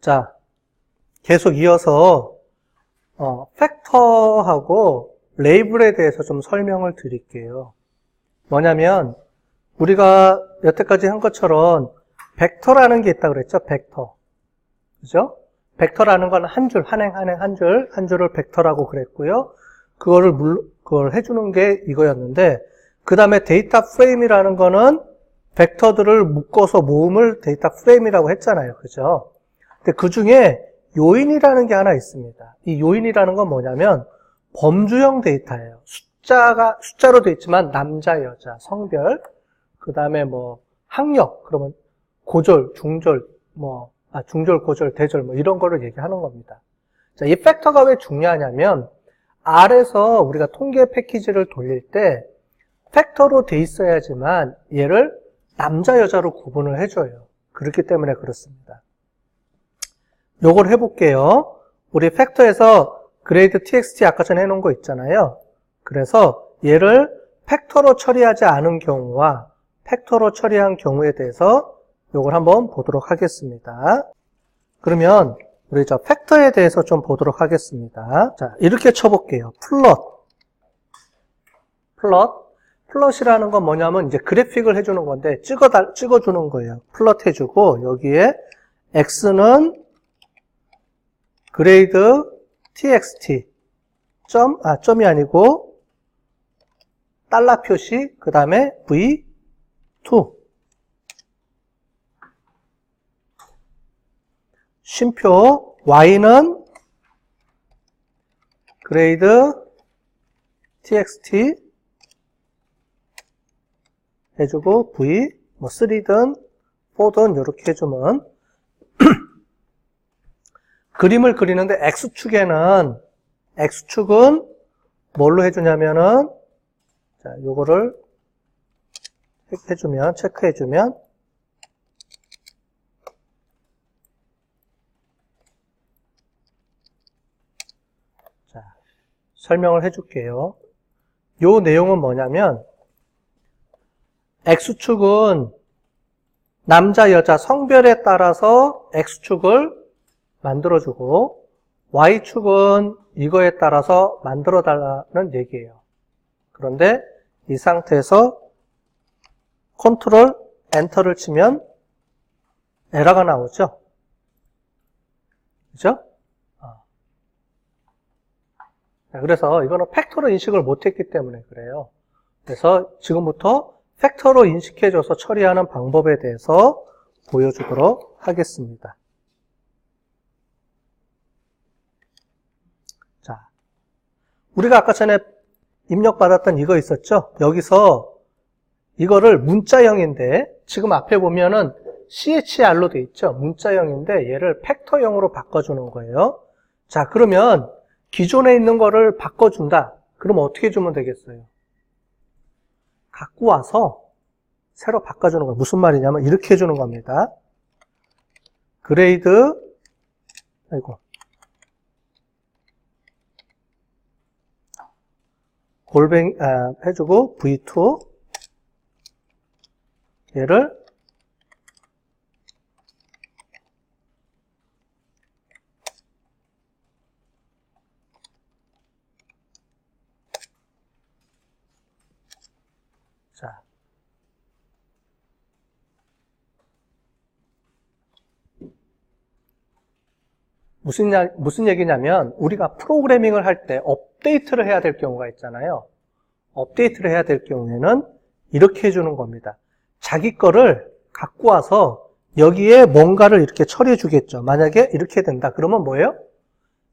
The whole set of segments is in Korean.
자, 계속 이어서 어, 팩터하고 레이블에 대해서 좀 설명을 드릴게요. 뭐냐면 우리가 여태까지 한 것처럼 벡터라는 게 있다고 그랬죠? 벡터. 그죠? 벡터라는 건 한 줄, 한 행, 한 행, 한 줄, 한 줄을 벡터라고 그랬고요. 그거를 물, 그걸 해주는 게 이거였는데, 그 다음에 데이터 프레임이라는 거는 벡터들을 묶어서 모음을 데이터 프레임이라고 했잖아요. 그죠? 그 중에 요인이라는 게 하나 있습니다. 이 요인이라는 건 뭐냐면 범주형 데이터예요. 숫자가, 숫자로 되어 있지만 남자, 여자, 성별, 그 다음에 뭐 학력, 그러면 고졸, 중졸, 뭐, 아, 중졸, 고졸, 대졸, 뭐 이런 거를 얘기하는 겁니다. 자, 이 팩터가 왜 중요하냐면 R에서 우리가 통계 패키지를 돌릴 때 팩터로 돼 있어야지만 얘를 남자, 여자로 구분을 해줘요. 그렇기 때문에 그렇습니다. 요걸 해볼게요. 우리 팩터에서 그레이드 txt 아까 전에 해놓은 거 있잖아요. 그래서 얘를 팩터로 처리하지 않은 경우와 팩터로 처리한 경우에 대해서 요걸 한번 보도록 하겠습니다. 그러면 우리 저 팩터에 대해서 좀 보도록 하겠습니다. 자, 이렇게 쳐볼게요. 플롯. 플롯. 플롯이라는 건 뭐냐면 이제 그래픽을 해주는 건데 찍어 찍어주는 거예요. 플롯 해주고 여기에 x는 그레이드 txt 점, 아, 점이 아니고 달러 표시 그 다음에 v2 쉼표 y는 그레이드 txt 해주고 v 뭐 3든 4든 이렇게 해주면 그림을 그리는데 x축에는 x축은 뭘로 해주냐면은 자 요거를 해주면 체크해주면 설명을 해줄게요. 요 내용은 뭐냐면 X축은 남자, 여자 성별에 따라서 X축을 만들어주고 Y축은 이거에 따라서 만들어 달라는 얘기예요. 그런데 이 상태에서 컨트롤 엔터를 치면 에러가 나오죠. 그죠? 그래서 이거는 팩터로 인식을 못했기 때문에 그래요. 그래서 지금부터 팩터로 인식해줘서 처리하는 방법에 대해서 보여주도록 하겠습니다. 자, 우리가 아까 전에 입력받았던 이거 있었죠? 여기서 이거를 문자형인데 지금 앞에 보면은 CHR로 돼 있죠? 문자형인데 얘를 팩터형으로 바꿔주는 거예요. 자, 그러면 기존에 있는 거를 바꿔준다. 그럼 어떻게 주면 되겠어요? 갖고 와서 새로 바꿔주는 거예요. 무슨 말이냐면 이렇게 해주는 겁니다. 그레이드 아이고 골뱅이 아, 해주고 V2 얘를 무슨, 무슨 얘기냐면 우리가 프로그래밍을 할 때 업데이트를 해야 될 경우가 있잖아요. 업데이트를 해야 될 경우에는 이렇게 해주는 겁니다. 자기 거를 갖고 와서 여기에 뭔가를 이렇게 처리해 주겠죠. 만약에 이렇게 된다. 그러면 뭐예요?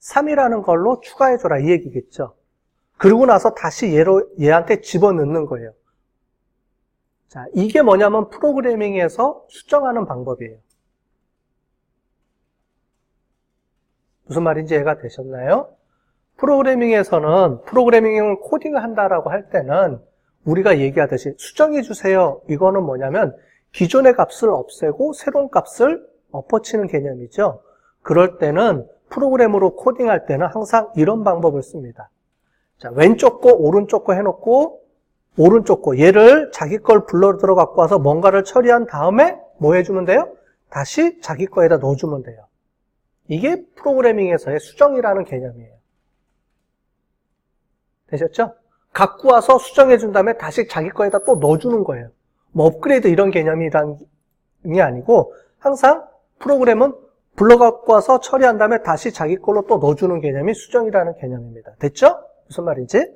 3이라는 걸로 추가해 줘라 이 얘기겠죠. 그러고 나서 다시 얘로, 얘한테 집어넣는 거예요. 자, 이게 뭐냐면 프로그래밍에서 수정하는 방법이에요. 무슨 말인지 이해가 되셨나요? 프로그래밍에서는 프로그래밍을 코딩을 한다라고 할 때는 우리가 얘기하듯이 수정해 주세요. 이거는 뭐냐면 기존의 값을 없애고 새로운 값을 엎어치는 개념이죠. 그럴 때는 프로그램으로 코딩할 때는 항상 이런 방법을 씁니다. 자, 왼쪽 거, 오른쪽 거 해놓고 오른쪽 거 얘를 자기 걸 불러 들어 갖고 와서 뭔가를 처리한 다음에 뭐 해주면 돼요? 다시 자기 거에다 넣어주면 돼요. 이게 프로그래밍에서의 수정이라는 개념이에요. 되셨죠? 갖고 와서 수정해 준 다음에 다시 자기 거에다 또 넣어주는 거예요. 뭐 업그레이드 이런 개념이란 게 아니고 항상 프로그램은 불러 갖고 와서 처리한 다음에 다시 자기 걸로 또 넣어주는 개념이 수정이라는 개념입니다. 됐죠? 무슨 말인지?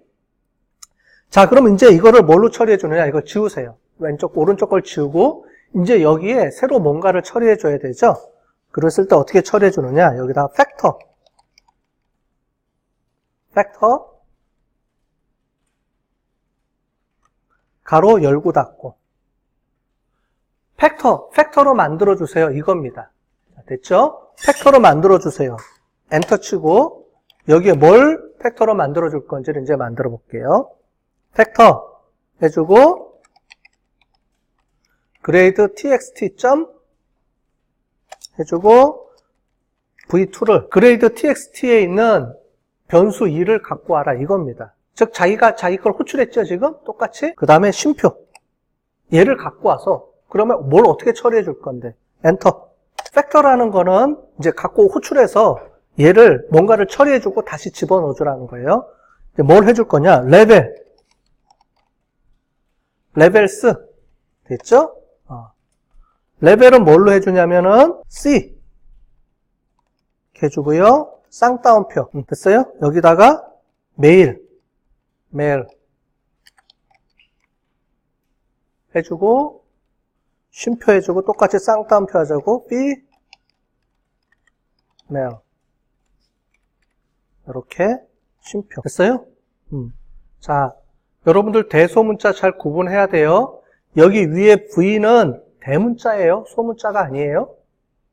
자, 그럼 이제 이거를 뭘로 처리해 주느냐? 이거 지우세요. 왼쪽, 오른쪽 걸 지우고 이제 여기에 새로 뭔가를 처리해 줘야 되죠? 그랬을 때 어떻게 처리해 주느냐? 여기다 팩터. 팩터. 가로 열고 닫고. 팩터, 팩터로 만들어 주세요. 이겁니다. 자, 됐죠? 팩터로 만들어 주세요. 엔터 치고 여기에 뭘 팩터로 만들어 줄 건지를 이제 만들어 볼게요. 팩터 해주고 그레이드 txt 점 해주고 v2를 그레이드 txt에 있는 변수 2를 갖고 와라 이겁니다. 즉 자기가 자기 걸 호출했죠 지금? 똑같이? 그 다음에 쉼표. 얘를 갖고 와서 그러면 뭘 어떻게 처리해 줄 건데? 엔터. 팩터라는 거는 이제 갖고 호출해서 얘를 뭔가를 처리해 주고 다시 집어넣어 주라는 거예요. 뭘 해줄 거냐? 레벨. 레벨스. 됐죠? 어. 레벨은 뭘로 해주냐면은 C 이렇게 해주고요. 쌍따옴표 음, 됐어요? 여기다가 메일 메일 해주고 쉼표 해주고 똑같이 쌍따옴표 하자고 B 메일 이렇게 쉼표 됐어요? 음. 자 여러분들 대소문자 잘 구분해야 돼요. 여기 위에 V는 대문자예요. 소문자가 아니에요.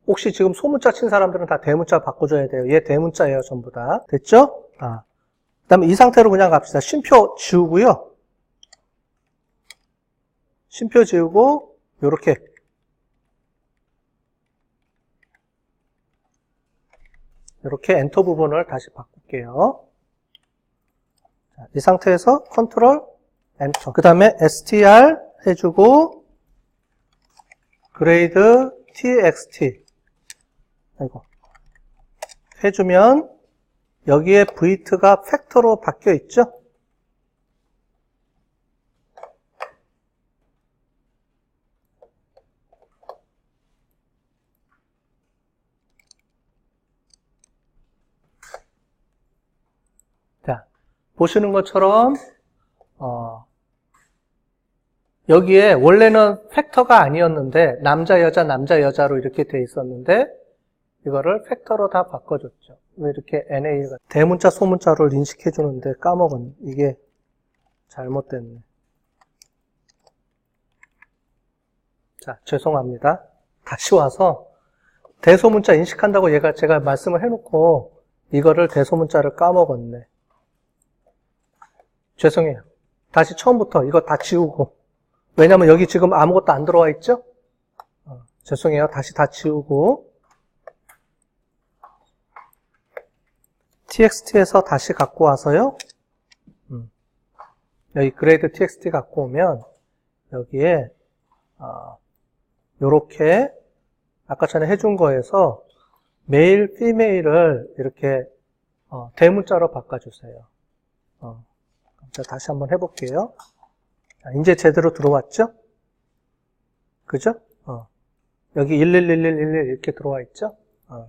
혹시 지금 소문자 친 사람들은 다 대문자 바꿔줘야 돼요. 얘 대문자예요. 전부 다. 됐죠? 아. 그 다음에 이 상태로 그냥 갑시다. 쉼표 지우고요. 쉼표 지우고 요렇게 이렇게 엔터 부분을 다시 바꿀게요. 자, 이 상태에서 컨트롤 엔터. 그 다음에 str 해주고 그레이드 txt 아이고 해주면 여기에 v2가 팩터로 바뀌어 있죠? 자, 보시는 것처럼 어, 여기에 원래는 팩터가 아니었는데 남자 여자 남자 여자로 이렇게 돼 있었는데 이거를 팩터로 다 바꿔줬죠. 왜 이렇게 NA가 대문자 소문자를 인식해 주는데 까먹은 이게 잘못됐네. 자 죄송합니다. 다시 와서 대소문자 인식한다고 얘가 제가 말씀을 해놓고 이거를 대소문자를 까먹었네. 죄송해요. 다시 처음부터 이거 다 지우고 왜냐면 여기 지금 아무것도 안 들어와 있죠? 어, 죄송해요. 다시 다 지우고 txt에서 다시 갖고 와서요. 음, 여기 그레이드 txt 갖고 오면 여기에 어, 요렇게 아까 전에 해준 거에서 메일, 피메일을 이렇게 어, 대문자로 바꿔주세요. 어, 자, 다시 한번 해볼게요. 자, 이제 제대로 들어왔죠? 그죠? 어. 여기 111111 이렇게 들어와 있죠? 어.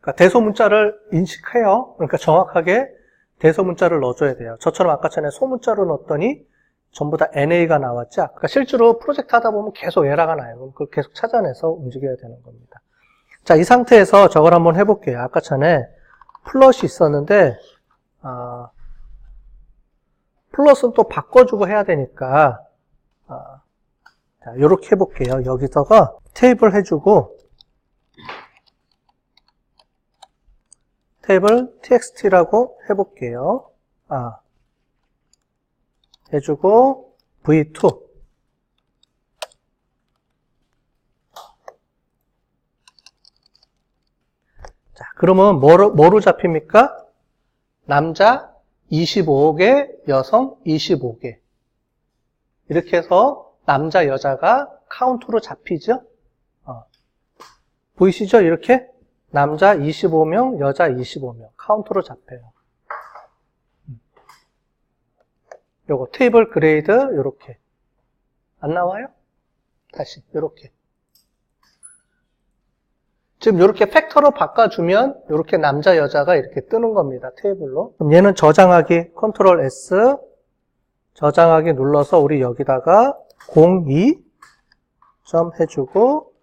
그러니까 대소 문자를 인식해요. 그러니까 정확하게 대소 문자를 넣어줘야 돼요. 저처럼 아까 전에 소문자로 넣었더니 전부 다 NA가 나왔죠? 그러니까 실제로 프로젝트 하다 보면 계속 에러가 나요. 그걸 계속 찾아내서 움직여야 되는 겁니다. 자, 이 상태에서 저걸 한번 해볼게요. 아까 전에 플러시 있었는데 아, 플러스는 또 바꿔주고 해야 되니까 아, 자, 이렇게 해볼게요. 여기다가 테이블 해주고 테이블 txt라고 해볼게요. 아, 해주고 v2 자, 그러면 뭐로, 뭐로 잡힙니까? 남자 25개, 여성 25개. 이렇게 해서 남자, 여자가 카운트로 잡히죠? 어. 보이시죠? 이렇게? 남자 25명, 여자 25명. 카운트로 잡혀요. 음. 요거 테이블 그레이드 요렇게. 안 나와요? 다시 요렇게. 지금 이렇게 팩터로 바꿔주면 이렇게 남자 여자가 이렇게 뜨는 겁니다. 테이블로. 그럼 얘는 저장하기 컨트롤 S 저장하기 눌러서 우리 여기다가 02 점 해주고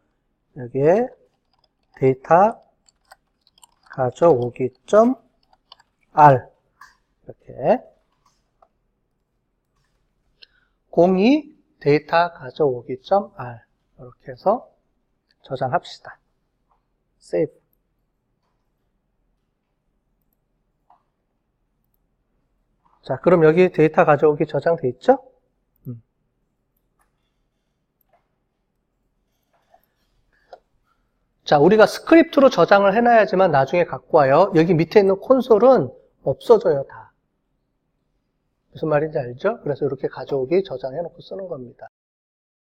여기에 데이터 가져오기 점 R 이렇게 02 데이터 가져오기 점 R 이렇게 해서 저장합시다. 세이브. 자, 그럼 여기 데이터 가져오기 저장돼 있죠? 음. 자, 우리가 스크립트로 저장을 해놔야지만 나중에 갖고 와요. 여기 밑에 있는 콘솔은 없어져요, 다. 무슨 말인지 알죠? 그래서 이렇게 가져오기 저장해놓고 쓰는 겁니다.